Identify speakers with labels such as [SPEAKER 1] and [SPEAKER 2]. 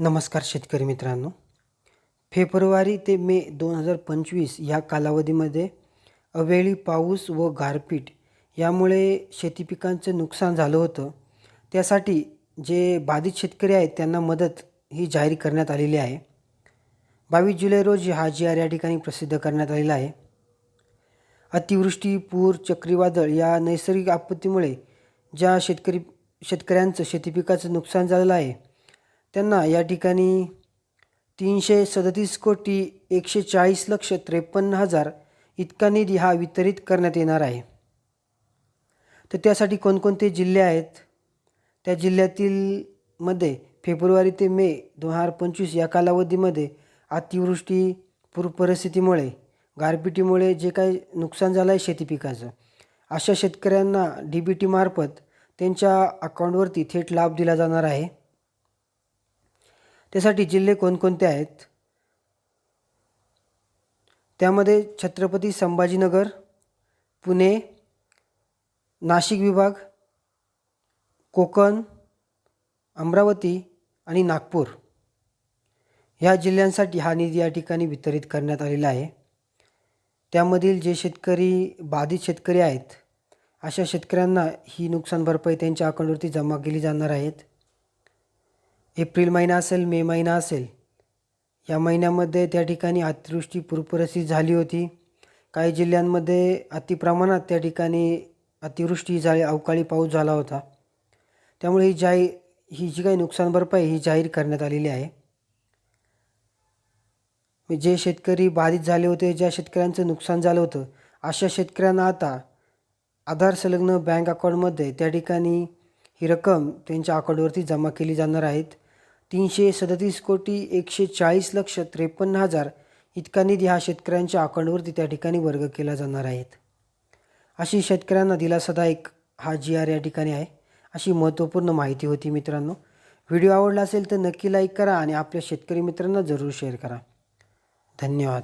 [SPEAKER 1] नमस्कार शेतकरी मित्रांनो. फेब्रुवारी ते मे दोन हजार पंचवीस या कालावधीमध्ये अवेळी पाऊस व गारपीट यामुळे शेती पिकांचं नुकसान झालं होतं. त्यासाठी जे बाधित शेतकरी आहेत त्यांना मदत ही जाहीर करण्यात आलेली आहे. बावीस जुलै रोजी हा जी आर या ठिकाणी प्रसिद्ध करण्यात आलेला आहे. अतिवृष्टी पूर चक्रीवादळ या नैसर्गिक आपत्तीमुळे ज्या शेतकरी शेतकऱ्यांचं शेती पिकाचं नुकसान झालेलं आहे त्यांना या ठिकाणी तीनशे सदतीस कोटी एकशे चाळीस लक्ष त्रेपन्न हजार इतका निधी हा वितरित करण्यात येणार आहे. तर त्यासाठी कोणकोणते जिल्हे आहेत? त्या जिल्ह्यातील मध्ये फेब्रुवारी ते मे दोन हजार पंचवीस या कालावधीमध्ये अतिवृष्टी पूर परिस्थितीमुळे गारपिटीमुळे जे काही नुकसान झालं आहे शेती पिकाचं अशा शेतकऱ्यांना डी बी टीमार्फत त्यांच्या अकाउंटवरती थेट लाभ दिला जाणार आहे. त्यासाठी जिल्हे कोणकोणते आहेत? त्यामध्ये छत्रपती संभाजीनगर पुणे नाशिक विभाग कोकण अमरावती आणि नागपूर. ह्या जिल्ह्यांसाठी हा निधी या ठिकाणी वितरित करण्यात आलेला आहे. त्यामधील जे शेतकरी बाधित शेतकरी आहेत अशा शेतकऱ्यांना ही नुकसान भरपाई त्यांच्या अकाउंटवरती जमा केली जाणार आहेत. एप्रिल महिना असेल मे महिना असेल या महिन्यामध्ये त्या ठिकाणी अतिवृष्टी पूरपरिस्थिती झाली होती. काही जिल्ह्यांमध्ये अतिप्रमाणात त्या ठिकाणी अतिवृष्टी झाली अवकाळी पाऊस झाला होता. त्यामुळे ही जाहीर ही जी काही नुकसान भरपाई ही जाहीर करण्यात आलेली आहे. जे शेतकरी बाधित झाले होते ज्या शेतकऱ्यांचं नुकसान झालं होतं अशा शेतकऱ्यांना आता आधार संलग्न बँक अकाउंटमध्ये त्या ठिकाणी ही रक्कम त्यांच्या अकाउंटवरती जमा केली जाणार आहेत. तीनशे सदतीस कोटी एकशे चाळीस लक्ष त्रेपन्न हजार इतका निधी हा शेतकऱ्यांच्या अकाउंटवरती त्या ठिकाणी वर्ग केला जाणार आहेत. अशी शेतकऱ्यांना दिलासादायक हा जी आर या ठिकाणी आहे अशी महत्त्वपूर्ण माहिती होती मित्रांनो. व्हिडिओ आवडला असेल तर नक्की लाईक करा आणि आपल्या शेतकरी मित्रांना जरूर शेअर करा. धन्यवाद.